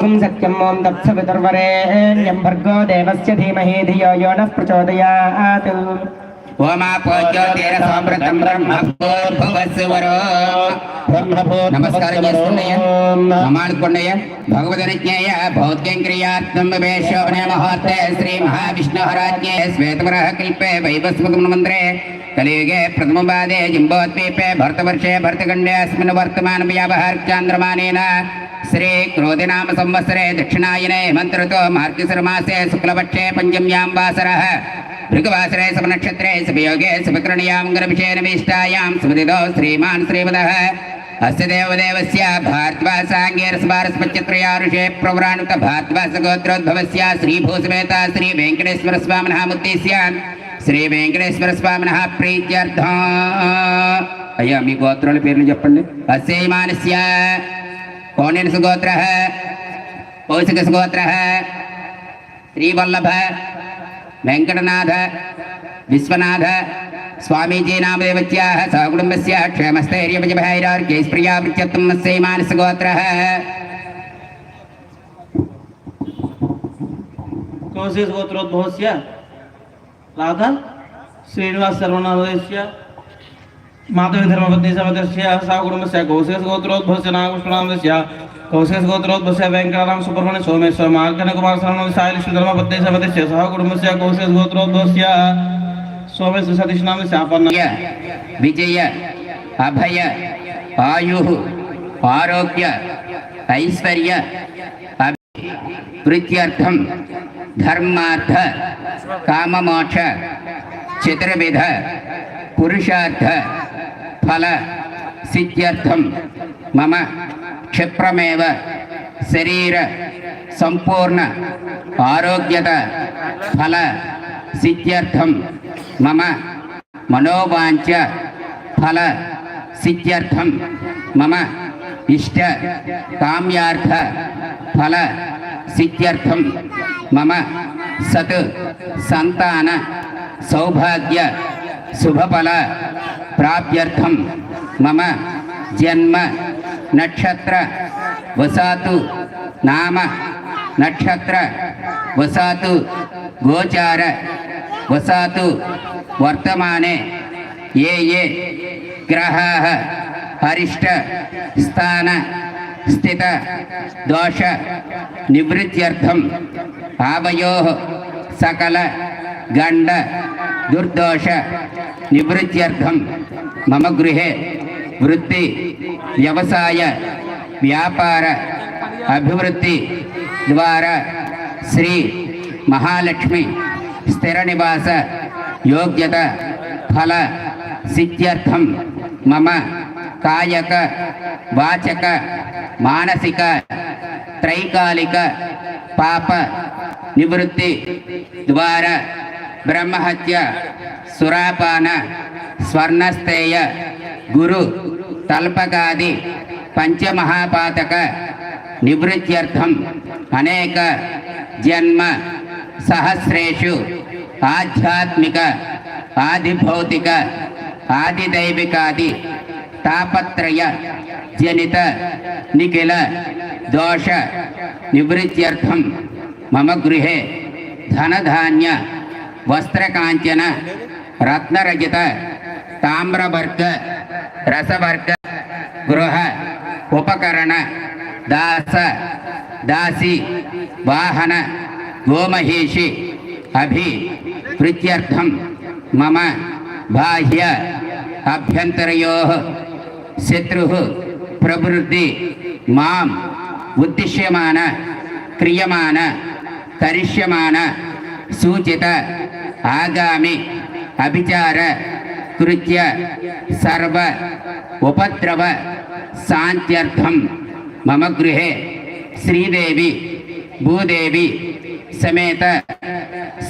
ఓం సత్యం ఓం దప్సవితుర్వరేణ్యం భర్గో దేవస్య ధీమహి ధియో యో నః ప్రచోదయాత్ నమస్కారం చేసుకున్నాయ నమానుకున్నాయ భగవదనుజ్ఞేయ భౌత్యం క్రియాత్మం వేషోపనే మహోత్తే శ్రీ మహావిష్ణుహరాజ్ఞే శ్వేతమరః కల్పే వైవస్ముఖం మంత్రే కలియుగే ప్రథమపాదే జింబోద్వీపే భరతవర్షే భరతఖండే అస్మిన్ వర్తమాన వ్యావహార్చాంద్రమానేన శ్రీ క్రోధినామ సంవత్సరే దక్షిణాయనే మంత్రతో మార్గశిరమాసే శుక్లపక్షే పంచమ్యాం వాసర భృగవాసరే శుభనక్షత్రే శుభయోగే శుభకరణీయాం గర్భిషేణమీష్టాయాం సుమతిదో శ్రీమాన్ శ్రీమదः. అస్య దేవదేవస్య భారద్వాసాంగేరస్మారస్మచ్చత్రయారుషే ప్రవరాణుత భారద్వాసగోత్రోద్భవస్య శ్రీభూసమేత శ్రీ వెంకటేశ్వర స్వామినः ముత్తేస్య శ్రీ వెంకటేశ్వర స్వామినः ప్రీత్యర్థం. అయ్యా మీ గోత్రాల పేర్లు చెప్పండి. అస్యైమానస్య. कौनिन्स सुगोत्र है कौशिक सुगोत्र है श्रीवल्लभ वेंकटनाथ विश्वनाथ, स्वामीजी नामदेवत्याः सहकुटुम्बस्य क्षेमस्थैर्यपजभैरार्घ्यैस्प्रियावृत्यत्वं मानसगोत्रः कौशिक राधा श्रीनिवास सर्वनाथ माधव माधवी धर्मपत्नी समदस्य साकुटुम्बस्य कौशेष गोत्रोद्भवस्य नागुष्णामस्य कौशेष गोत्रोद्भवस्य वेङ्कटराम सुब्रमण्य सोमेश्वर मार्गन कुमार शरण सायलिष्णु धर्मपत्नी समदस्य कौशिक कौशेष गोत्रोद्भवस्य। सोमेश्वर सतीश नाम शापन्न विजय, अभय, आयु, आरोग्य, ऐश्वर्य प्रीत्यर्थम धर्मार्थ, काममोक्ष, चतुर्विध, पुरुषार्थ ఫల సిద్ధ్యర్థం మమ క్షిప్రమేవ శరీర సంపూర్ణ ఆరోగ్యత ఫల సిద్ధ్యర్థం మమ మనోవాంఛ ఫల సిద్ధ్యర్థం మమ ఇష్ట కామ్యార్థ ఫల సిద్ధ్యర్థం మమ సత్ సంతాన సౌభాగ్య శుభఫల ప్రాప్త్యర్థం. మమ జన్మ నక్షత్ర వసాతు నామ నక్షత్ర వసాతు గోచార వసాతు వర్తమానే ఏ ఏ గ్రహాः అరిష్ట స్థాన స్థిత దోష నివృత్త్యర్థం. ఆవయోः సకల గండ దుర్దోష నివృత్త్యర్థం మమ గృహే వృత్తి వ్యవసాయ వ్యాపార అభివృద్ధి ద్వారా శ్రీ మహాలక్ష్మి స్థిర నివాస యోగ్యత ఫల సిద్ధ్యర్థం మమ కాయక వాచక మానసిక త్రైకాలిక పాప నివృత్తి ద్వారా బ్రహ్మహత్య సురాపాన స్వర్ణస్థేయ గురు తల్పకాది పంచమహాపాతక నివృత్త్యర్థం అనేక జన్మ సహస్రేషు ఆధ్యాత్మిక ఆదిభౌతిక ఆదిదైవికాది తాపత్రయ జనిత నిఖిల దోష నివృత్త్యర్థం మమ గృహే ధనధాన్య వస్త్రకాంచన రత్నరజిత తామ్రవర్గ రసవర్గ గృహ ఉపకరణ దాస దాసి వాహన గోమహేషి అభి ప్రీత్యర్థం మమ బాహ్య అభ్యంతరయో శత్రు ప్రవృత్తి మాం ఉద్దిశ్యమాన క్రియమాన కరిష్యమాన సూచిత ఆగామి అభిచార కృత్య సర్వ ఉపద్రవ శాంత్యర్థం మమ గృహే శ్రీదేవి భూదేవి సమేత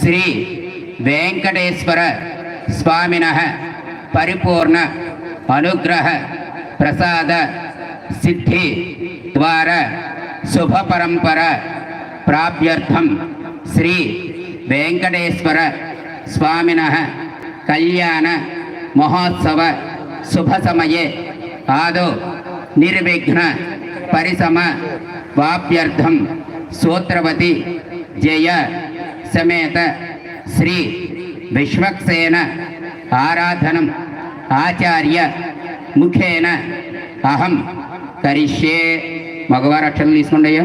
శ్రీ వెంకటేశ్వర స్వామిన పరిపూర్ణ అనుగ్రహ ప్రసాద సిద్ధి ద్వారా శుభ పరంపర ప్రాప్త్యర్థం శ్రీ వెంకటేశ్వర స్వామిన కళ్యాణ మహోత్సవ శుభ సమయే ఆదో నిర్విఘ్న పరిసమ వాప్యర్థం సూత్రవతి జయ సమేత శ్రీ విశ్వక్సేన ఆరాధనం ఆచార్య ముఖేన అహం కరిష్యే. మగవారు అక్షరం తీసుకోండి అయ్యా.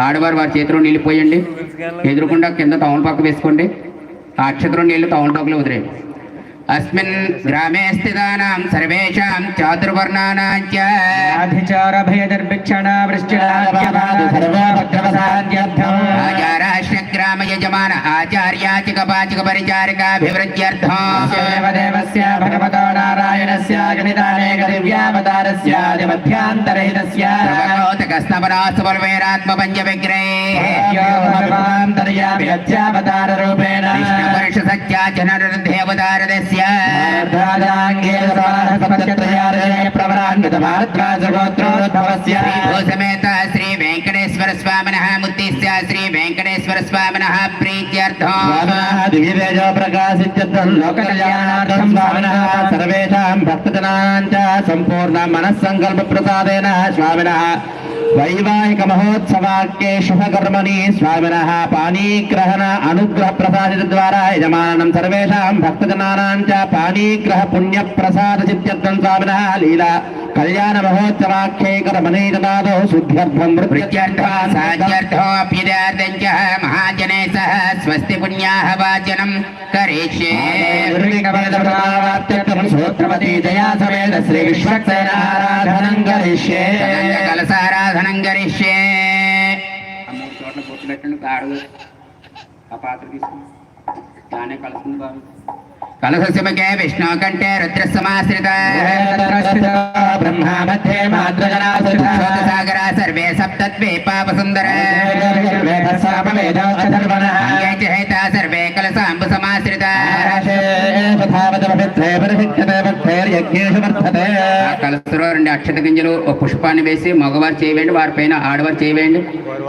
ఆడవారు వారి చేతిలో నిలిపోయండి ఎదురుకుండా కింద తమలపాకు వేసుకోండి. అక్షత్రం నీళ్ళు తమలపాకులో వదిలేయండి अस्मिन् ग्रामे स्थितानां सर्वेषां चातुर्वर्णानां च। आचाराश्रग्राम यजमान आचार्याचिकपाचिकपरिचारिकाभिवृद्ध्यर्थदेवस्य भगवतो नारायणस्य गणितानेकदिव्यावतारस्यादिमध्यान्तरहितस्य स्तवनास्तु बलवेरात्मपञ्चविग्रहे अध्यावताररूपेण पुरुषसत्या దివ్యావతారస్యాదిమధ్యాంతరహితస్య ప్రవకోతకస్తమనాస్తమర్వేరాత్మ పంచ విగ్రహే భగవాन्तర్యామి అధ్యావతారరూపేణ విష్ణుపరుష సత్యాచనరుదేవతారదస్య ప్రవరాన్వితభారద్వాజగోత్రోద్భవస్య భూసమేత శ్రీ వెంకటేశ్వర స్వామిన ముత్తిస్య శ్రీ వెంకటేశ్వర స్వామిన. ప్రీత్యర్థం వైవాహిక మహోత్సవాక్యే శుభకర్మణి స్వామినः పాణీగ్రహణ అనుగ్రహ ప్రసాదిత ద్వారా యజమానం సర్వేషాం భక్తజనానాం చ పాణీగ్రహ పుణ్య ప్రసాద చిత్యర్థం స్వామినः లీలా కళ్యాణ మహోత్సవాఖ్యే కర్మణి దదాదో శుద్ధ్యర్థం మహాజనే సహ స్వస్తి పుణ్యాహ వాచనం కరిష్యే జయా సమేత శ్రీ విశ్వక్సేనారాధనం కరిష్యే కలసారాధనం సాధనం గరిష్యే మూడు చోట్ల బొట్టు పెట్టండి గాడు ఆ పాత్ర తీసుకుని. దానే కలుస్తుంది బాబు. కలసముఖే విష్ణు కంటే రుద్ర సమాశ్రిత బ్రహ్మా మధ్యే మాద్రజనాశ్రిత సాగర సర్వే సప్తత్వే పాప సుందర అంగే చ హేత సర్వే కలసాంబు సమాశ్రిత ఆ కలసలో రెండు అక్షత గింజలు ఒక పుష్పాన్ని వేసి మగవారు చేయవేయండి వారి పైన ఆడవారు చేయవేయండి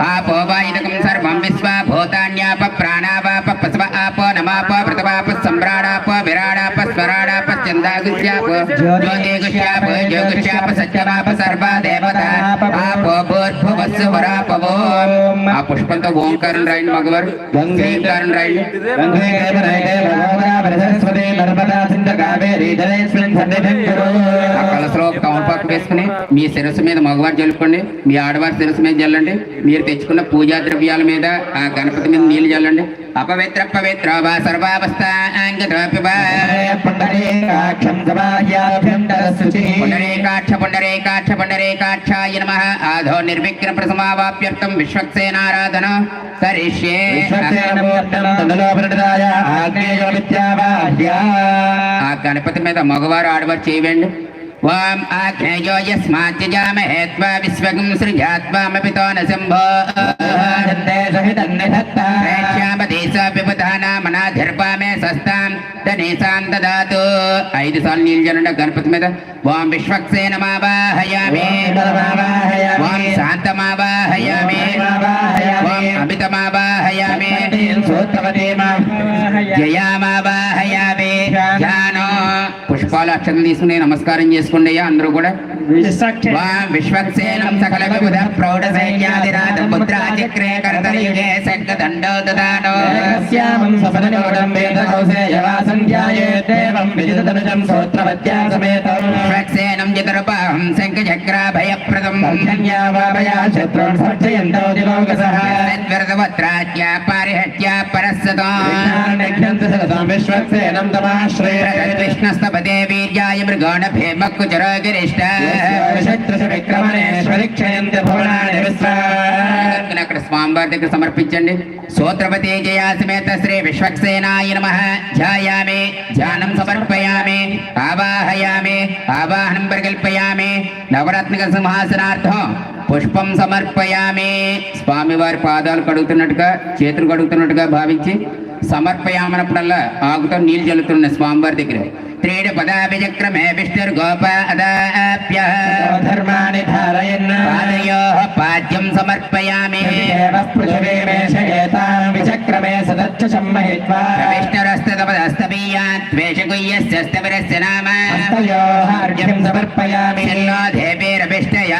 ఆ పోవాయుధకం సర్వం విశ్వ భూతాన్యాప ప్రాణావాప పశవ ఆప నమాప ప్రతవాప సమ్రాడాప విరాడాప స్వరాడాప సత్యమాప సర్వ దేవత ఆ పుష్పంతో ఓంకారం రాయండి మగవారు ఓంకారం రాయండి ఆ కలసలో వేసుకుని మీ శిరస్సు మీద మగవారు జల్లుకోండి. మీ ఆడవారి శిరస్సు మీద జల్లండి. మీరు తెచ్చుకున్న పూజా ద్రవ్యాల మీద ఆ గణపతి మీద నీళ్ళు జల్లండి. అపవిత్ర పవిత్ర వా సర్వావస్థ పుండరీకాక్ష పుండరీకాక్ష పుండరీకాక్షాయ నమ ఆధో నిర్విఘ్న ప్రసమావాప్యర్థం విశ్వక్సేనారాధన కరిష్యే ఆ గణపతి మీద మగవారు ఆడవారు చేయవేయండి ఓం ఆజ్ఞేయో యస్మాజ్జామహే త్వా విశ్వగం సృజాత్వామపితో న శంభో శ్యామదేశపిబుధానామనాధిర్పామే సస్తాం ధనేశాం దదాతు ఐదు సార్లు నీళ్ళు గణపతి మీద ఓం విశ్వక్సేనమావాహయామి ఓం శాంతమావాహయామి ఓం అమితమావాహయామి జయామావాహయామి ధ్యానో పుష్పాలు అక్షరం తీసుకుని నమస్కారం చేసుకోండి అందరూ కూడా. విశ్వక్సేనం సకల విబుధ ప్రౌఢ సైన్యాదిరాజ పుత్రాచక్రే కర్తయుగే శంఖదండో దదానో విశ్వక్సేనం చతుర్పాహం శంఖచక్రాభయప్రదం. తద్వరదవత్రాజ్య పారిహత్య పరస్సతో విశ్వక్సేనం తమాశ్రయ విష్ణస్తపదే వీర్యాయ మృగాణ భీమక్కు చరోగిరిష్ట అక్కడ స్వామివారి దగ్గర సమర్పించండి. సూత్రపతి జయా సమేత శ్రీ విశ్వక్సేనాయ నమ. ధ్యాయామి ధ్యానం సమర్పయామి ఆవాహయామి ఆవాహనం ప్రకల్పయామి నవరత్నక సింహాసనార్థం పుష్పం సమర్పయామి. స్వామివారి పాదాలు కడుగుతున్నట్టుగా చేతులు కడుగుతున్నట్టుగా భావించి సమర్పయామన్నప్పుడల్లా ఆగుతో నీళ్ళు చల్లుతున్న స్వామివారి దగ్గర. త్రీడ పదాభిచక్రమే విష్ణుర్గోప అదాప్య ధర్మాన్ని ధారయన్ పాదయోః పాద్యం సమర్పయామి విచక్రమే సదచ్చ సమ్మహిత్వా విష్ణురస్తపదస్తమీయాన్ ద్వేషగుయ్యస్య స్తవిరస్య నామ హస్తయోహార్ఘ్యం సమర్పయామి చిన్నో దేవేరభిష్టయ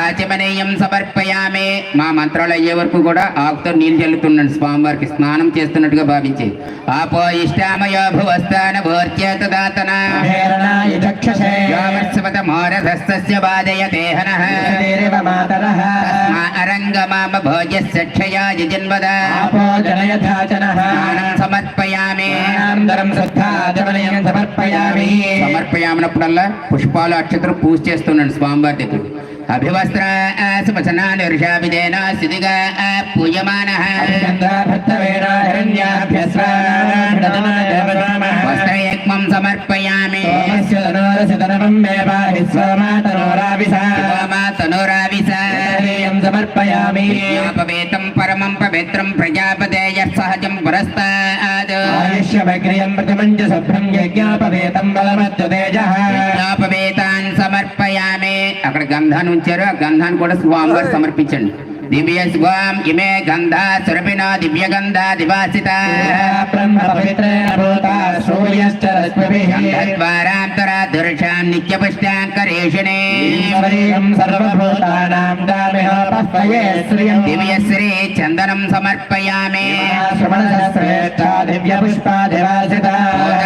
ఆచమనీయం సమర్పయామి. మా మంత్రాలు అయ్యే వరకు కూడా ఆకుతో నీళ్ళు చల్లుతున్నాడు స్వామివారికి. స్నానం చేస్తున్నట్టుగా భావించి. ఆపో ఇష్టామయ భువస్థాన భోర్చేత దాతన యావత్సవత మోరధస్తస్య బాధయతే హనః మాతరః. తస్మా అరంగమామ భోజస్య క్షయా యజన్వద ఆపో జనయథాచనః. స్నానం సమర్పయామి. సమర్పయామనప్పుడల్లా పుష్పాలు అక్షతలు పూజ చేస్తున్నాడు స్వామివారి దగ్గర. అభివస్త్ర సువచనాన్ని ఋషాభిజేన స్థితిగా పూయమాన వస్త్రయజ్ఞం సమర్పయామి. సమర్పయామి జ్ఞాపవేతం పరమం పవిత్రం ప్రజాపతేయ సహజం పురస్తాద్. ఆయుష్యమగ్రియం ప్రతిమంచ శుభ్రం యజ్ఞాపవేతం అక్కడ గంధాన్ని ఉంచారు. ఆ గంధాన్ని కూడా స్వామివారు సమర్పించండి. దివ్య స్వాం ఇమే గంధ సురభిన దివ్య గంధ దివాసిత. ద్వారాంతర దుర్షాం దామిహోపస్వయే శ్రియం దివ్య శ్రీ చందనం సమర్పయామి. దివ్య పుష్పాధివాసిత పూత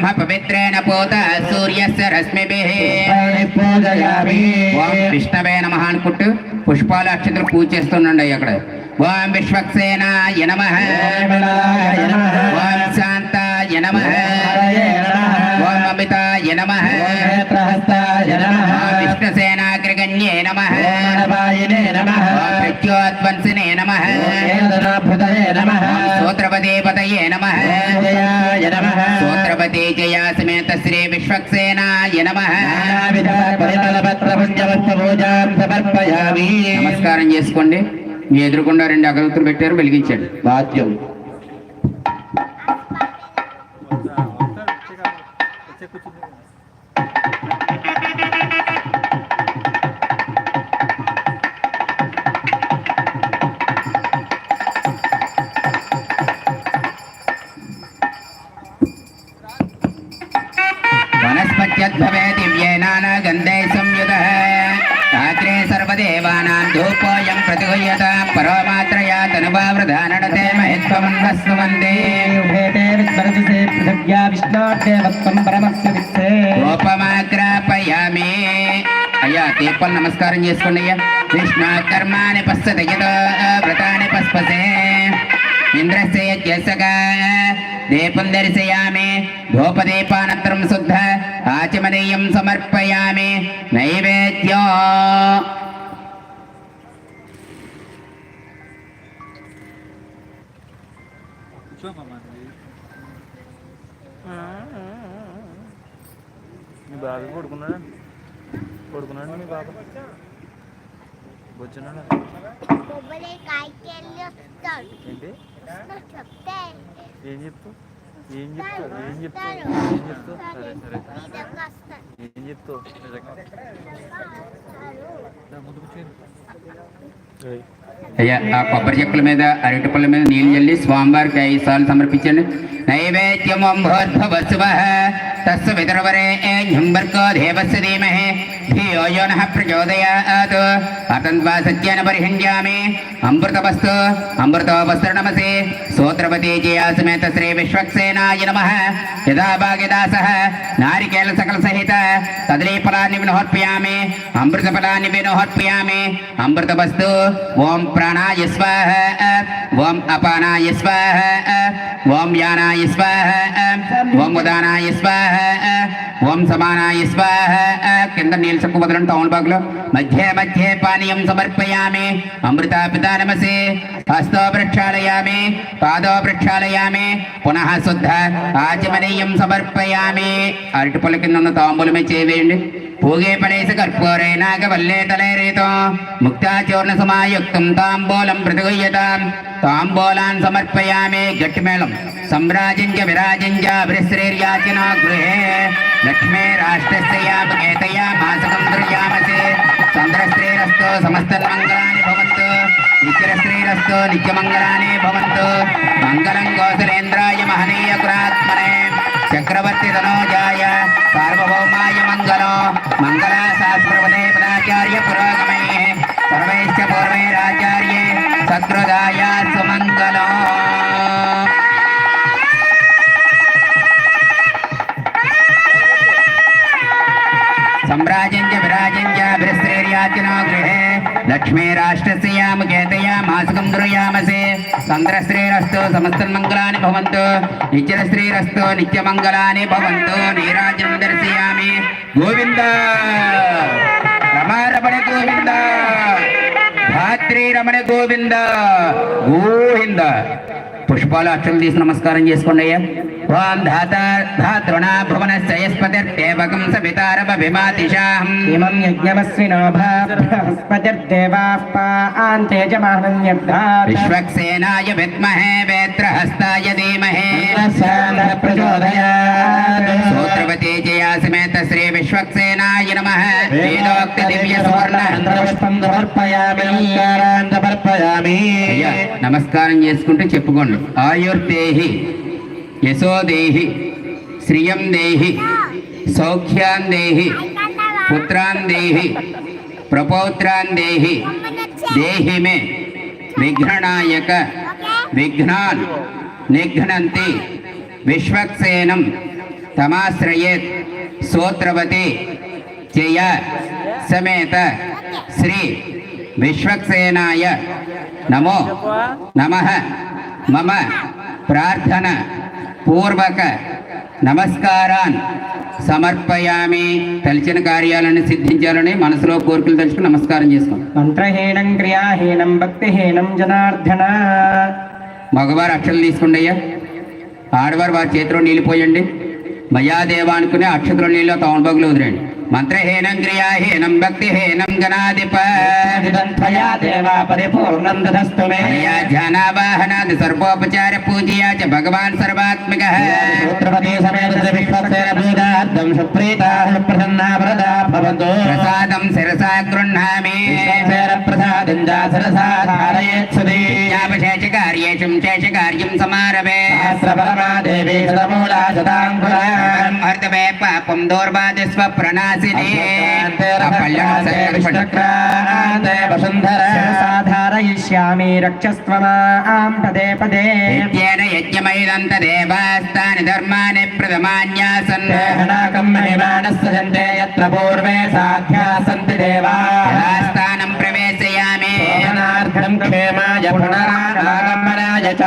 బ్రహ్మ పవిత్రేణ పూత సూర్యస్య రశ్మిభిః ఓం విష్ణవే నమః అనుకుంటూ పుష్పాలు అక్షతలు పూజ చేస్తుండండి అక్కడ. ఓం విశ్వక్సేనాయ నమః. ఓం శాంతాయ నమః. ఓం అమితాయ నమః. విష్ణుసేనాగ్రగణ్యే నమః. ప్రత్యోద్వంసినే నమః. సూత్రపదేపతయే నమః. సూత్రపతి జయా సమేత శ్రీ విశ్వక్సేనాయ నమః. నమస్కారం చేసుకోండి. మీ ఎదురుకుండా రెండు అగరత్తులు పెట్టారు వెలిగించండి. వాద్యం ధూపోయం ప్రతిగుహ్యత పరమాత్రయా తనుభావృధానడతే మహిత్వమన్వస్సు వందే భేతే విస్మరసే పృథివ్యా విష్ణోర్దేవత్వం పరమస్య విత్తే రూపమాగ్రాపయామి అయ్యా దీపాలు నమస్కారం చేసుకోండి అయ్యా. విష్ణు కర్మాని పశ్చత వ్రతాన్ని పస్పసే ఇంద్రస్య యజ్ఞసగా దీపం దర్శయామి. ధూపదీపానంతరం శుద్ధ ఆచమనీయం సమర్పయామి. నైవేద్యం బాబు పడుకున్నాడు? పడుకున్నాడు మీ బాబు? వచ్చినాడు ఏంటి? ఏం చెప్తావు ఏం చెప్తావు ఏం చెప్తావు ఏం చెప్తావు సరే సరే. ఏం చెప్తావు నిజంగా రా, ముందు కూర్చోండి. ఏయ్, అయ్యా ఆ కొబ్బరి చెక్కల మీద అరటి పళ్ళ మీద నీళ్ళు చల్లి స్వామివారికి ఐదు సార్లు సమర్పించండి నైవేద్యం అంభోద్భవస్వ తస్సు విదర్వరే ఝంబర్గో దేవస్య ధీమహి ధియో యో నః ప్రచోదయాత్ అతంత్వా సత్యాన పరిహిండ్యామి అమృతవస్తు అమృతోపస్త్ర నమసి సూత్రపతి జయా సమేత శ్రీ విశ్వక్సేనాయ నమః యదా భాగ్యదాసః నారికేల సకల సహిత తదలీఫలాన్ని వినోర్పయామి అమృతఫలాన్ని వినోర్పయామి అమృతవస్తు ఓం ప్రాణాయ స్వాహ ఓం అపానాయ స్వాహ ఓం యానాయ స్వాహ ఓం ఉదానాయ స్వాహ ఓం సమానాయ స్వాహ కింద నీళ్ళు చక్కు వదలండి టౌన్ బాగ్లో మధ్య మధ్య పానీయం సమర్పయామి. అమృత పితానమసే హస్తో ప్రక్షాళయామి పాదో ప్రక్షాళయామి పునః శుద్ధ ఆచమనీయం సమర్పయామి. అరటి పొల కింద ఉన్న తాంబూలమే చేవేయండి పూగే పడేసి కర్పూరే వల్లే తలైరేతో ముక్తాచూర్ణ సమాయుక్తం తాంబూలం ప్రతిగుయ్యతాం తాంబూలాన్ సమర్పయామే గట్టిమేళం సంరాజించ విరాజించ విశ్రేర్యాచన గృహే లక్ష్మీ రాష్ట్రస్యయామకేతయా మాసకం దృయామసే చంద్రశ్రీరస్తో సమస్తన్మంగళాని భవంతు నిత్యశ్రీరస్తో నిత్యమంగళాని భవంతు మంగళం గోసలేంద్రాయ మహనీయ గురాత్మనే చక్రవర్తి తనోజాయ సార్వభౌమాయ మంగళం మంగళ శాస్త్రవదే ఆచార్య పురోగమే సర్వైశ్చ పూర్వైరాచార్యే సకృదాయ సుమంగళం सम्राजञ्च विराजञ्च भ्रस्त्रेर्याचनो गृहे लक्ष्मीराष्ट्रस्याम केतया मासकं दुर्यामसे चन्द्रश्रीरस्तु समस्तन्मङ्गलानि भवन्तु नित्यश्रीरस्तु नित्यमङ्गलानि भवन्तु नीराजनं दर्शयामि गोविन्द रमारमण गोविन्द శ్రీరమణ గోవింద. గోవింద. పుష్పాలు అక్షరం తీసి నమస్కారం చేసుకోండి అయ్యా. ఓం ధాతృణ ఇమం విశ్వక్సేనాయ విద్మహే వేత్రహస్తాయ ధీమహే ప్రచోదయాత్ సూత్రవతి జయా సమేత శ్రీ విశ్వక్సేనాయ నమః వేదోక్త దివ్య సువర్ణ పుష్పం సమర్పయామి నమస్కారం చేసుకుంటూ చెప్పుకోండి। ఆయుర్దేహి యశోదేహి శ్రియం దేహి సౌఖ్యాన్ దేహి పుత్రాన్ దేహి ప్రపౌత్రాన్ దేహి దేహి మే విఘ్ననాయక విఘ్నాన్ నిఘ్నంతి విశ్వక్సేనం తమాశ్రయేత్ సూత్రవతి జయ సమేత శ్రీ విశ్వక్సేనాయ నమో నమ మమ ప్రార్థన పూర్వక నమస్కారాన్ సమర్పయామి. తలిచిన కార్యాలను సిద్ధించాలని మనసులో కోరికలు తలుచుకుని నమస్కారం చేసుకోండి. మంత్రహీనం క్రియాహీనం భక్తిహీనం జనార్దన. మగవారు అక్షతలు తీసుకోండి అయ్యా. ఆడవారు వారి చేతిలో నీళ్ళు పోయండి. మయాదేవ అనుకునే అక్షతలో నీళ్ళు తౌన్బగులు వదిలేండి. మంత్రహీనం క్రియాహీనం భక్తిహీనం గణాధిప త్వయా దేవా పరిపూర్ణం దదస్తు మే అయ్యా ధ్యానావాహనాది సర్వోపచార పూజయా చ భగవాన్ సర్వాత్మిక సూత్రపతి సమేత విశ్వసేన పూజార్థం సుప్రీతా ప్రసన్నా వరదా భవంతు ప్రసాదం శిరసా గృహ్ణామి విశ్వసేన ప్రసాదం జాసరసా ధారయేత్సుది యాపశేష కార్యేషం శేష కార్యం సమారభే సహస్రపరమా దేవీ శతమూలా పాపం దౌర్బాధిస్వ ప్రణాసిని విష్ణుక్రాంతే వసుంధర సాధారయిష్యామి రక్షస్త్వమాం పదే పదే యజ్ఞమైదంత దేవాస్తాని ధర్మాని ప్రథమాన్యాసన్ దేహనాకం మహిమానస్సజంతే యత్ర పూర్వే సాధ్యా సంతి దేవా శోభనార్థం క్షేమాయ పునరాగమనాయ చ.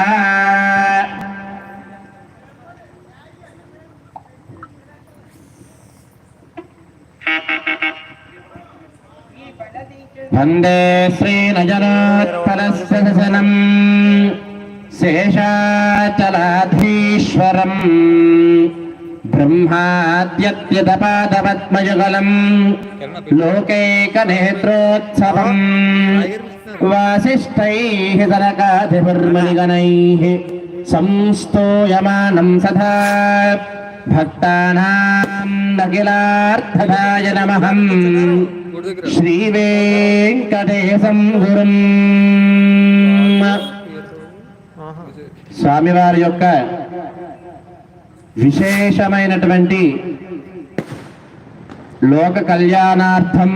వందే శ్రీనజనోత్పలస్య దశనం శేషాచలాధీశ్వరం బ్రహ్మాద్యత్యదపాదపద్మయుగలం లోకైకనేత్రోత్సవం. వాసిష్టైः సనకాధిపుర్మణిగణైः సంస్తూయమానం సదా భక్తానాం నమహం శ్రీవేంకటేశం గురుం స్వామివారి యొక్క విశేషమైనటువంటి లోక కళ్యాణార్థం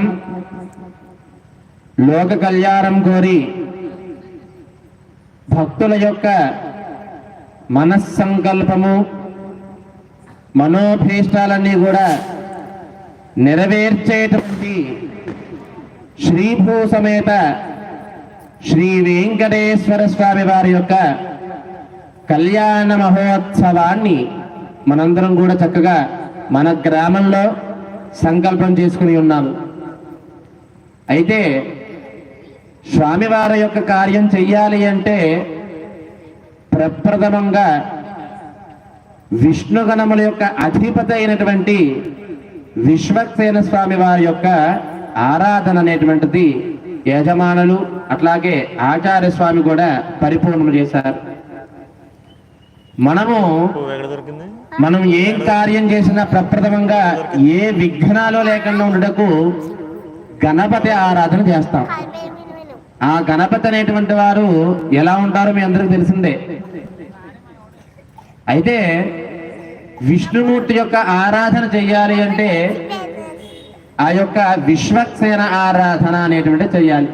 లోక కళ్యాణం కోరి భక్తుల యొక్క మనస్సంకల్పము మనోభీష్టాలన్నీ కూడా నెరవేర్చేటువంటి శ్రీభూ సమేత శ్రీ వెంకటేశ్వర స్వామి వారి యొక్క కళ్యాణ మహోత్సవాన్ని మనందరం కూడా చక్కగా మన గ్రామంలో సంకల్పం చేసుకుని ఉన్నాము. అయితే స్వామివారి యొక్క కార్యం చెయ్యాలి అంటే ప్రప్రథమంగా విష్ణుగణముల యొక్క అధిపతి అయినటువంటి విశ్వక్సేన స్వామి వారి యొక్క ఆరాధన అనేటువంటిది యజమానులు అట్లాగే ఆచార్య స్వామి కూడా పరిపూర్ణం చేశారు. మనము మనం ఏం కార్యం చేసినా ప్రప్రథమంగా ఏ విఘ్నాలు లేకుండా ఉండటకు గణపతి ఆరాధన చేస్తాం. ఆ గణపతి అనేటువంటి వారు ఎలా ఉంటారో మీ అందరికి తెలిసిందే. అయితే విష్ణుమూర్తి యొక్క ఆరాధన చెయ్యాలి అంటే ఆ యొక్క విశ్వక్సేన ఆరాధన అనేటువంటి చెయ్యాలి.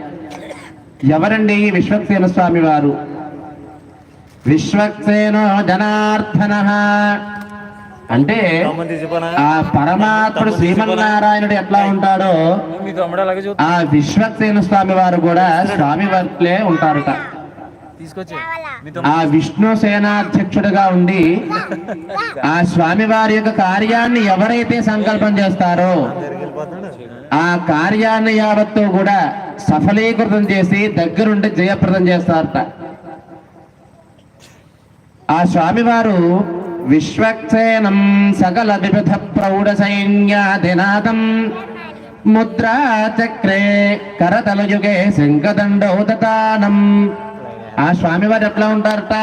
ఎవరండి విశ్వక్సేన స్వామి వారు? విశ్వక్సేనో జనార్దన. అంటే ఆ పరమాత్ముడు శ్రీమన్నారాయణుడు ఎట్లా ఉంటాడో ఆ విశ్వక్సేన స్వామి వారు కూడా స్వామి వారిలే ఉంటారట. ఆ విష్ణు సేనాధ్యక్షుడిగా ఉండి ఆ స్వామి వారి యొక్క కార్యాన్ని ఎవరైతే సంకల్పం చేస్తారో ఆ కార్యాన్ని యావత్తు కూడా సఫలీకృతం చేసి దగ్గరుండి జయప్రదం చేస్తారట. ఆ స్వామివారు విశ్వక్సేనం సకల వివిధ ప్రౌఢ సైన్యాదినాథం ముద్రాచక్రే కరతలయుగే శంఖదండోదతానం. ఆ స్వామివారు ఎట్లా ఉంటారట?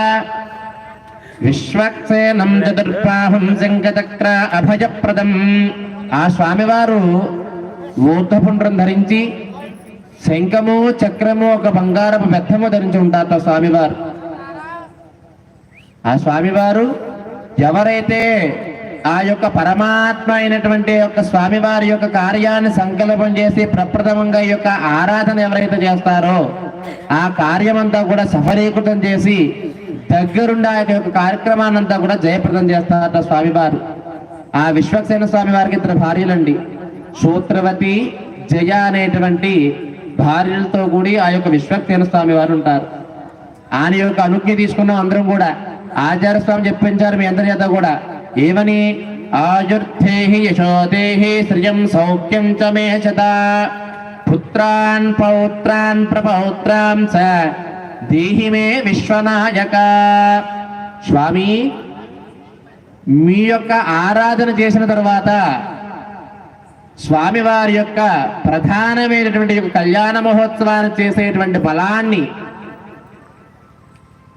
విశ్వక్సేనం చతుర్పాహం శంఖచక్ర అభయప్రదం ఆ స్వామివారు ఊర్ధపుండ్రం ధరించి శంఖము చక్రము ఒక బంగారపు బెత్తము ధరించి ఉంటారట స్వామివారు ఆ స్వామివారు ఎవరైతే ఆ యొక్క పరమాత్మ అయినటువంటి యొక్క స్వామివారి యొక్క కార్యాన్ని సంకల్పం చేసి ప్రప్రథమంగా ఈ యొక్క ఆరాధన ఎవరైతే చేస్తారో ఆ కార్యమంతా కూడా సఫలీకృతం చేసి దగ్గరుండి ఆ యొక్క కార్యక్రమాన్నంతా కూడా జయప్రదం చేస్తారట స్వామివారు. ఆ విశ్వక్సేన స్వామి వారికి ఇద్దరు భార్యలండి. సూత్రవతి జయ అనేటువంటి భార్యలతో కూడి ఆ యొక్క విశ్వక్సేన స్వామి వారు ఉంటారు. ఆయన యొక్క అనుజ్ఞ తీసుకున్నాం అందరం కూడా ఆచార్యస్వామి చెప్పించారు మీ అందరి చేత కూడా. ఏమని? ఆయుర్ధేహి యశోదేహి శ్రియం సౌఖ్యం చ మేషత పుత్రాన్ పౌత్రాన్ ప్రపౌత్రాం స దేహి మే విశ్వనాయక. స్వామి మీ యొక్క ఆరాధన చేసిన తర్వాత స్వామివారి యొక్క ప్రధానమైనటువంటి యొక్క కళ్యాణ మహోత్సవాన్ని చేసేటువంటి బలాన్ని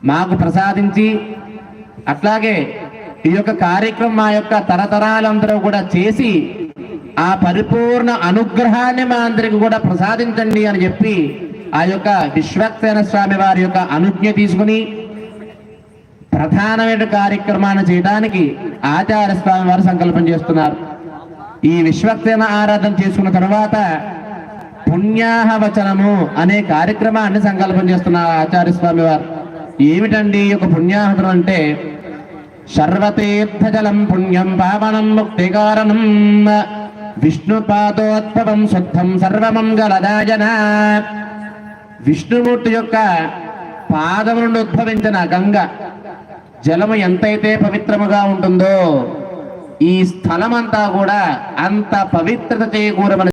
మాకు ప్రసాదించి అట్లాగే ఈ యొక్క కార్యక్రమం మా యొక్క తరతరాలందరూ కూడా చేసి ఆ పరిపూర్ణ అనుగ్రహాన్ని మా అందరికి కూడా ప్రసాదించండి అని చెప్పి ఆ యొక్క విశ్వక్సేన స్వామి వారి యొక్క అనుజ్ఞ తీసుకుని ప్రధానమైన కార్యక్రమాన్ని చేయడానికి ఆచార్య స్వామి వారు సంకల్పం చేస్తున్నారు. ఈ విశ్వక్సేన ఆరాధన చేసుకున్న తర్వాత పుణ్యాహ వచనము అనే కార్యక్రమాన్ని సంకల్పం చేస్తున్నారు ఆచార్య స్వామి వారు. ఏమిటండి ఈ యొక్క పుణ్యాహవచనం అంటే? సర్వతీర్థజలం పుణ్యం పావనం ముక్తికారణం విష్ణుపాదోద్భవం శుద్ధం సర్వమంగళదాయన విష్ణుమూర్తి యొక్క పాదము నుండి ఉద్భవించిన గంగ జలము ఎంతైతే పవిత్రముగా ఉంటుందో ఈ స్థలమంతా కూడా అంత పవిత్రత చేయకూడమని